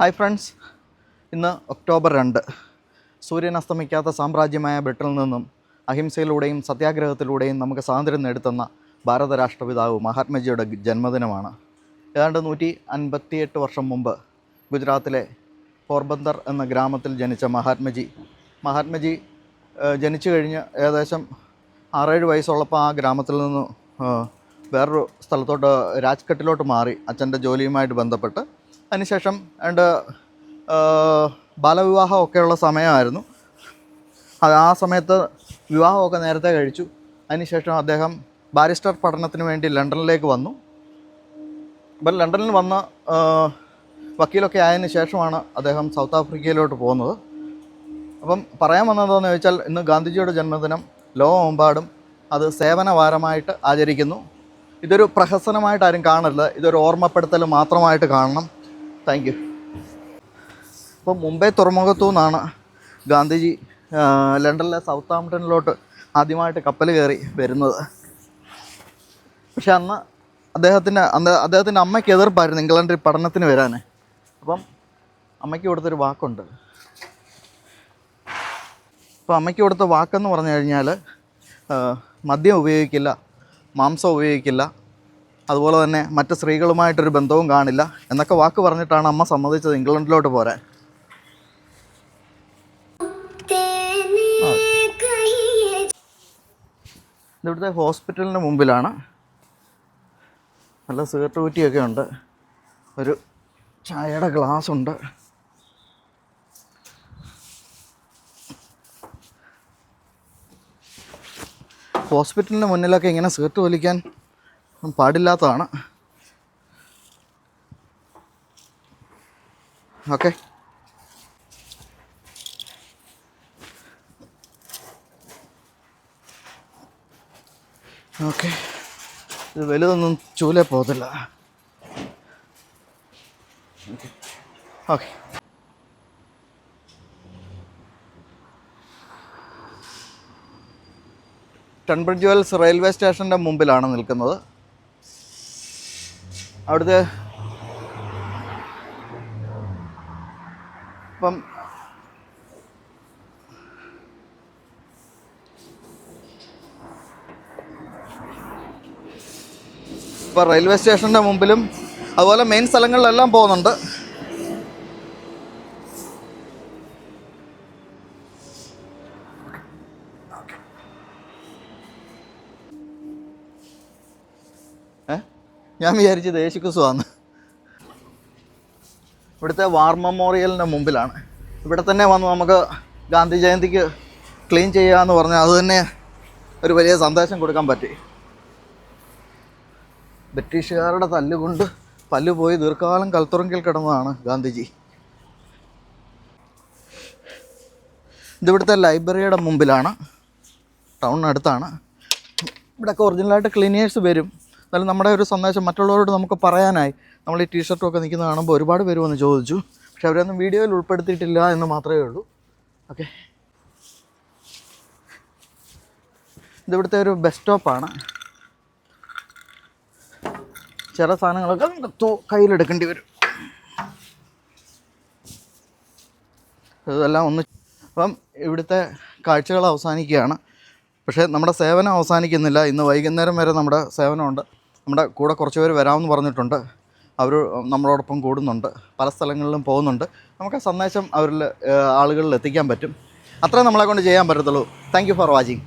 Hi friends. ഇന്ന് October രണ്ട്. സൂര്യൻ അസ്തമിക്കാത്ത സാമ്രാജ്യമായ ബ്രിട്ടനിൽ നിന്നും അഹിംസയിലൂടെയും സത്യാഗ്രഹത്തിലൂടെയും നമുക്ക് സ്വാതന്ത്ര്യം നേടുത്തുന്ന ഭാരത രാഷ്ട്രപിതാവ് മഹാത്മജിയുടെ ജന്മദിനമാണ്. ഏതാണ്ട് നൂറ്റി അൻപത്തിയെട്ട് വർഷം മുമ്പ് ഗുജറാത്തിലെ പോർബന്ദർ എന്ന ഗ്രാമത്തിൽ ജനിച്ച മഹാത്മജി. മഹാത്മജി ജനിച്ചു കഴിഞ്ഞ് ഏകദേശം ആറേഴ് വയസ്സുള്ളപ്പോൾ ആ ഗ്രാമത്തിൽ നിന്ന് വേറൊരു സ്ഥലത്തോട്ട് രാജ്ഘട്ടിലോട്ട് മാറി അച്ഛന്റെ ജോലിയുമായിട്ട് ബന്ധപ്പെട്ട് അതിനുശേഷം രണ്ട് ബാലവിവാഹമൊക്കെയുള്ള സമയമായിരുന്നു. അത് ആ സമയത്ത് വിവാഹമൊക്കെ നേരത്തെ കഴിച്ചു. അതിനുശേഷം അദ്ദേഹം ബാരിസ്റ്റർ പഠനത്തിന് വേണ്ടി ലണ്ടനിലേക്ക് വന്നു. അപ്പം ലണ്ടനിൽ വന്ന വക്കീലൊക്കെ ആയതിനു ശേഷമാണ് അദ്ദേഹം സൗത്ത് ആഫ്രിക്കയിലോട്ട് പോകുന്നത്. അപ്പം പറയാൻ വന്നതെന്ന് ചോദിച്ചാൽ ഇന്ന് ഗാന്ധിജിയുടെ ജന്മദിനം ലോകമെമ്പാടും അത് സേവനവാരമായിട്ട് ആചരിക്കുന്നു. ഇതൊരു പ്രഹസനമായിട്ട് ആരും കാണരുത്. ഇതൊരു ഓർമ്മപ്പെടുത്തൽ മാത്രമായിട്ട് കാണണം. താങ്ക് യു അപ്പോൾ മുംബൈ തുറമുഖത്തു നിന്നാണ് ഗാന്ധിജി ലണ്ടനിലെ സൗത്ത് ആംപ്ടണിലോട്ട് ആദ്യമായിട്ട് കപ്പൽ കയറി വരുന്നത്. പക്ഷെ അന്ന് അദ്ദേഹത്തിന്റെ അന്ന് അദ്ദേഹത്തിന്റെ അമ്മയ്ക്ക് എതിർപ്പായിരുന്നു ഇംഗ്ലണ്ടിൽ പഠനത്തിന് വരാൻ. അപ്പം അമ്മയ്ക്ക് കൊടുത്തൊരു വാക്കുണ്ട്. അപ്പോൾ അമ്മയ്ക്ക് കൊടുത്ത വാക്കെന്ന് പറഞ്ഞു കഴിഞ്ഞാൽ മദ്യം ഉപയോഗിക്കില്ല മാംസം ഉപയോഗിക്കില്ല അതുപോലെ തന്നെ മറ്റ് സ്ത്രീകളുമായിട്ടൊരു ബന്ധവും കാണില്ല എന്നൊക്കെ വാക്ക് പറഞ്ഞിട്ടാണ് അമ്മ സമ്മതിച്ചത് ഇംഗ്ലണ്ടിലോട്ട് പോരാൻ. ഇതിവിടുത്തെ ഹോസ്പിറ്റലിന് മുമ്പിലാണ് നല്ല സിഗരറ്റ് കുറ്റിയൊക്കെ ഉണ്ട്. ഒരു ചായയുടെ ഗ്ലാസ് ഉണ്ട്. ഹോസ്പിറ്റലിന് മുന്നിലൊക്കെ ഇങ്ങനെ സിഗരറ്റ് വലിക്കാൻ പാടില്ലാത്തതാണ്. ഓക്കെ. ഓക്കെ. ഇത് വലുതൊന്നും ചൂലെ പോകത്തില്ല. ഓക്കെ. ടൺബഡ് ജുവൽസ് റെയിൽവേ സ്റ്റേഷന്റെ മുമ്പിലാണ് നിൽക്കുന്നത്. അവിടുത്തെ ഇപ്പം ഇപ്പോൾ റെയിൽവേ സ്റ്റേഷന്റെ മുമ്പിലും അതുപോലെ മെയിൻ സ്ഥലങ്ങളിലെല്ലാം പോകുന്നുണ്ട്. ഞാൻ വിചാരിച്ചത് യേശുക്രിസ്തുവാന്ന്. ഇവിടുത്തെ വാർ മെമ്മോറിയലിന്റെ മുമ്പിലാണ്. ഇവിടെ തന്നെ വന്ന് നമുക്ക് ഗാന്ധി ജയന്തിക്ക് ക്ലീൻ ചെയ്യാമെന്ന് പറഞ്ഞാൽ അത് തന്നെ ഒരു വലിയ സന്ദേശം കൊടുക്കാൻ പറ്റി. ബ്രിട്ടീഷുകാരുടെ തല്ലുകൊണ്ട് പല്ലു പോയി ദീർഘകാലം കൽത്തുറങ്കിൽ കിടന്നതാണ് ഗാന്ധിജി. ഇതിവിടുത്തെ ലൈബ്രറിയുടെ മുമ്പിലാണ്. ടൗണിനടുത്താണ്. ഇവിടെയൊക്കെ ഒറിജിനലായിട്ട് ക്ലീനേഴ്സ് വരും. എന്നാലും നമ്മുടെ ഒരു സന്ദേശം മറ്റുള്ളവരോട് നമുക്ക് പറയാനായി. നമ്മൾ ഈ ടീഷർട്ടും ഒക്കെ നിൽക്കുന്നത് കാണുമ്പോൾ ഒരുപാട് പേര് വന്ന് ചോദിച്ചു. പക്ഷെ അവരൊന്നും വീഡിയോയിൽ ഉൾപ്പെടുത്തിയിട്ടില്ല എന്ന് മാത്രമേ ഉള്ളൂ. ഓക്കെ ഇതിവിടുത്തെ ഒരു ബസ് സ്റ്റോപ്പാണ് ചില സാധനങ്ങളൊക്കെ നമുക്ക് കയ്യിലെടുക്കേണ്ടി വരും. ഇതെല്ലാം ഒന്ന് അപ്പം ഇവിടുത്തെ കാഴ്ചകൾ അവസാനിക്കുകയാണ്. പക്ഷേ നമ്മുടെ സേവനം അവസാനിക്കുന്നില്ല. ഇന്ന് വൈകുന്നേരം വരെ നമ്മുടെ സേവനമുണ്ട്. നമ്മുടെ കൂടെ കുറച്ച് പേര് വരാമെന്ന് പറഞ്ഞിട്ടുണ്ട്. അവർ നമ്മളോടൊപ്പം കൂടുന്നുണ്ട്. പല സ്ഥലങ്ങളിലും പോകുന്നുണ്ട്. നമുക്ക് ആ സന്ദേശം അവരിൽ ആളുകളിൽ എത്തിക്കാൻ പറ്റും. അത്രേ നമ്മളെ കൊണ്ട് ചെയ്യാൻ പറ്റത്തുള്ളൂ. Thank for watching